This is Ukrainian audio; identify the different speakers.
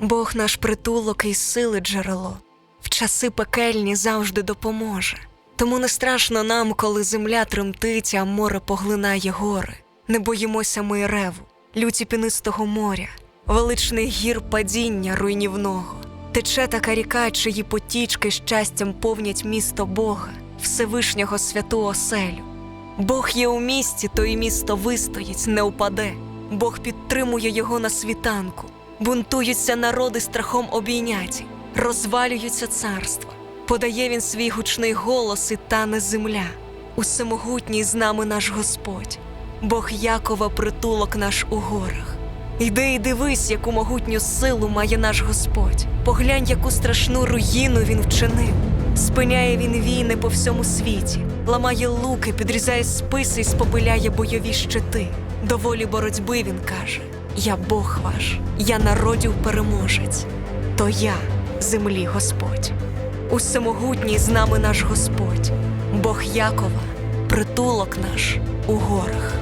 Speaker 1: Бог наш притулок і сили джерело, в часи пекельні завжди допоможе. Тому не страшно нам, коли земля тремтить, а море поглинає гори. Не боїмося ми реву, люті пінистого моря, величних гір падіння руйнівного. Тече така ріка, чиї потічки щастям повнять місто Бога, Всевишнього святу оселю. Бог є у місті, то і місто вистоїть, не упаде. Бог підтримує його на світанку. Бунтуються народи страхом обійняті, розвалюються царства. Подає він свій гучний голос і тане земля. Усемогутній з нами наш Господь, Бог Якова, притулок наш у горах. Йди і дивись, яку могутню силу має наш Господь. Поглянь, яку страшну руїну він вчинив. Спиняє він війни по всьому світі, ламає луки, підрізає списи і спопиляє бойові щити. До волі боротьби він каже: Я Бог ваш, я народів переможець, то я землі Господь. Усемогутній з нами наш Господь, Бог Якова, притулок наш у горах.